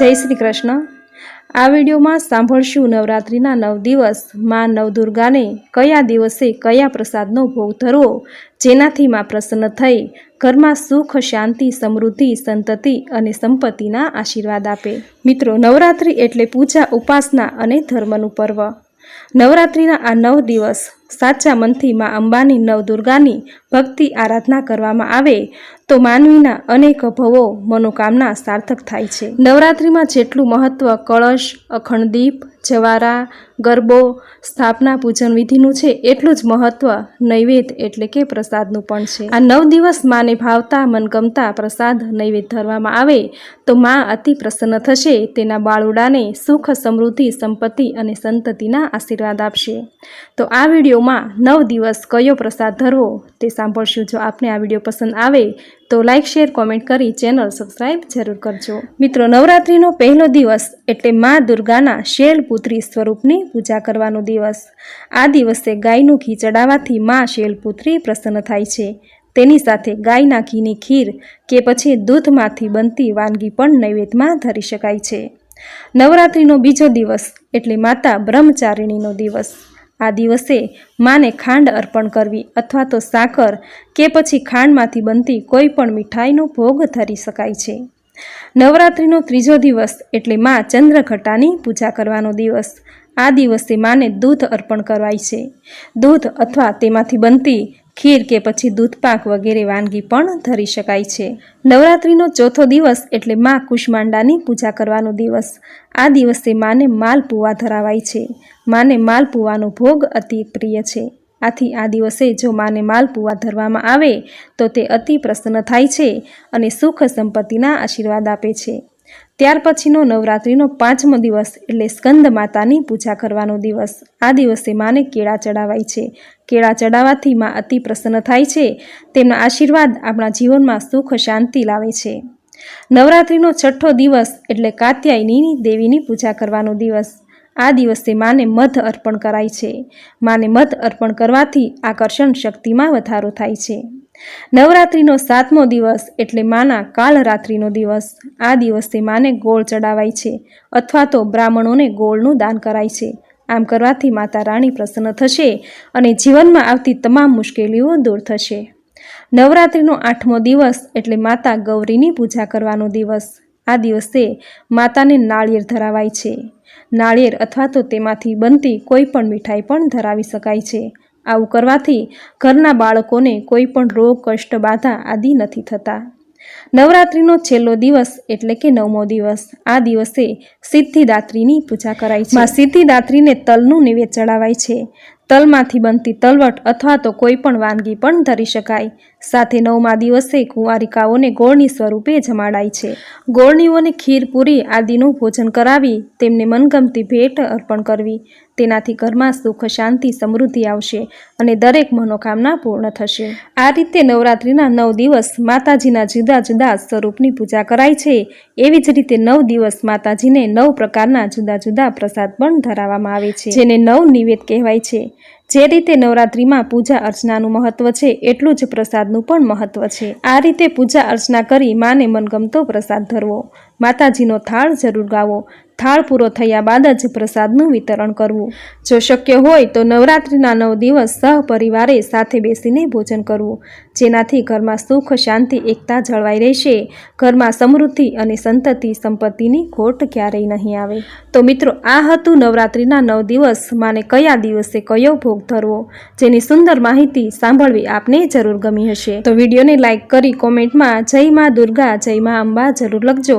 જય શ્રી કૃષ્ણ. આ વિડીયોમાં સાંભળશું નવરાત્રિના નવ દિવસ. માં નવદુર્ગાને કયા દિવસે કયા પ્રસાદનો ભોગ ધરવો, જેનાથી માં પ્રસન્ન થઈ, ઘરમાં સુખ, શાંતિ, સમૃદ્ધિ, સંતતિ અને સંપત્તિના આશીર્વાદ આપે. મિત્રો, નવરાત્રિ એટલે પૂજા, ઉપાસના અને ધર્મનું પર્વ. નવરાત્રિના આ નવ દિવસ સાચા મનથી માં અંબાની નવદુર્ગાની ભક્તિ આરાધના કરવામાં આવે તો માનવીના અનેક ભવો મનોકામના સાર્થક થાય છે. નવરાત્રિમાં જેટલું મહત્વ કળશ અખંડ દીપ જવારા, ગરબો, સ્થાપના પૂજન વિધિનું છે, એટલું જ મહત્વ નૈવેદ્ય એટલે કે પ્રસાદનું પણ છે. આ નવ દિવસ માને ભાવતા, મનગમતા પ્રસાદ નૈવેદ્ય ધરવામાં આવે તો માં અતિ પ્રસન્ન થશે, તેના બાળુડાને સુખ સમૃદ્ધિ, સંપત્તિ અને સંતતિના આશીર્વાદ આપશે. તો આ વિડીયોમાં નવ દિવસ કયો પ્રસાદ ધરવો તે સાંભળશું જો આપને આ વીડિયો પસંદ આવે તો લાઇક શેર, કોમેન્ટ કરી ચેનલ સબસ્ક્રાઇબ જરૂર કરજો. મિત્રો, નવરાત્રિનો પહેલો દિવસ એટલે મા દુર્ગાના શૈલપુત્રી સ્વરૂપની પૂજા કરવાનો દિવસ. આ દિવસે ગાયનું ઘી ચડાવવાથી મા શૈલપુત્રી પ્રસન્ન થાય છે. તેની સાથે ગાયના ઘીની ખીર કે પછી દૂધમાંથી બનતી વાનગી પણ નૈવેદ્યમાં ધરી શકાય છે. નવરાત્રિનો બીજો દિવસ એટલે માતા બ્રહ્મચારિણીનો દિવસ. આ દિવસે માને ખાંડ અર્પણ કરવી અથવા તો સાકર કે પછી ખાંડમાંથી બનતી કોઈ પણ મીઠાઈનો ભોગ ધરી શકાય છે. નવરાત્રિનો ત્રીજો દિવસ એટલે મા ચંદ્રઘટાની પૂજા કરવાનો દિવસ. આ દિવસે માને દૂધ અર્પણ કરવાય છે. દૂધ અથવા તેમાંથી બનતી ખીર કે પછી દૂધપાક વગેરે વાનગી પણ ધરી શકાય છે. નવરાત્રિનો ચોથો દિવસ એટલે મા કુષ્માંડાની પૂજા કરવાનો દિવસ. આ દિવસે માને માલપુવા ધરાવાય છે. માને માલપુવાનો ભોગ અતિ પ્રિય છે. આથી આ દિવસે જો માને માલપુવા ધરવામાં આવે, તો તે અતિ પ્રસન્ન થાય છે અને સુખ સંપત્તિના આશીર્વાદ આપે છે. ત્યાર પછીનો નવરાત્રિનો પાંચમો દિવસ એટલે સ્કંદ માતાની પૂજા કરવાનો દિવસ. આ દિવસે માને કેળા ચડાવાય છે. કેળા ચડાવવાથી માં અતિ પ્રસન્ન થાય છે. તેમના આશીર્વાદ આપણા જીવનમાં સુખ શાંતિ લાવે છે. નવરાત્રિનો છઠ્ઠો દિવસ એટલે કાત્યાયની દેવીની પૂજા કરવાનો દિવસ. આ દિવસે માને મધ અર્પણ કરાય છે. માને મધ અર્પણ કરવાથી આકર્ષણ શક્તિમાં વધારો થાય છે. નવરાત્રિનો સાતમો દિવસ એટલે માના કાળરાત્રિનો દિવસ. આ દિવસે માને ગોળ ચડાવાય છે અથવા તો બ્રાહ્મણોને ગોળનું દાન કરાય છે. આમ કરવાથી માતા રાણી પ્રસન્ન થશે અને જીવનમાં આવતી તમામ મુશ્કેલીઓ દૂર થશે. નવરાત્રિનો આઠમો દિવસ એટલે માતા ગૌરીની પૂજા કરવાનો દિવસ. આ દિવસે માતાને નાળિયેર ધરાવાય છે. નાળિયેર અથવા તો તેમાંથી બનતી કોઈ પણ મીઠાઈ પણ ધરાવી શકાય છે. આવું કરવાથી ઘરના બાળકોને કોઈ પણ રોગ, કષ્ટ, બાધા આદિ નથી થતા. નવરાત્રિનો છેલ્લો દિવસ એટલે કે નવમો દિવસ. આ દિવસે સિદ્ધિદાત્રીની પૂજા કરાય છે. સિદ્ધિદાત્રીને તલનું નિવેદ ચડાવાય છે. તલમાંથી બનતી તલવટ અથવા તો કોઈ પણ વાનગી પણ ધરી શકાય. સાથે નવમા દિવસે કુંવારિકાઓને ગોળની સ્વરૂપે જમાડાય છે. ગોળનીઓને ખીર પૂરી આદિનું ભોજન કરાવી તેમને મનગમતી ભેટ અર્પણ કરવી. તેનાથી ઘરમાં સુખ, શાંતિ, સમૃદ્ધિ આવશે અને દરેક મનોકામના પૂર્ણ થશે. આ રીતે નવરાત્રિના નવ દિવસ માતાજીના જુદા જુદા સ્વરૂપની પૂજા કરાય છે. એવી જ રીતે નવ દિવસ માતાજીને નવ પ્રકારના જુદા જુદા પ્રસાદ પણ ધરાવવામાં આવે છે. જેને નવ નિવેદ કહેવાય છે. જે રીતે નવરાત્રિમાં પૂજા અર્ચનાનું મહત્વ છે, એટલું જ પ્રસાદનું પણ મહત્વ છે. આ રીતે પૂજા અર્ચના કરી માને મનગમતો પ્રસાદ ધરવો. માતાજીનો થાળ જરૂર ગાવો. થાળ પૂરો થયા બાદ જ પ્રસાદનું વિતરણ કરવું. જો શક્ય હોય તો નવરાત્રિના નવ દિવસ સહપરિવારે સાથે બેસીને ભોજન કરવું. જેનાથી ઘરમાં સુખ, શાંતિ, એકતા જળવાઈ રહેશે. ઘરમાં સમૃદ્ધિ અને સંતતિ સંપત્તિની ખોટ ક્યારેય નહીં આવે. તો મિત્રો, આ હતું નવરાત્રિના નવ દિવસ. માને કયા દિવસે કયો ભોગ ધરવો? જેની સુંદર માહિતી સાંભળવી આપને જરૂર ગમી હશે. તો વિડીયોને લાઇક કરી કોમેન્ટમાં જય મા દુર્ગા, જય મા અંબા જરૂર લખજો.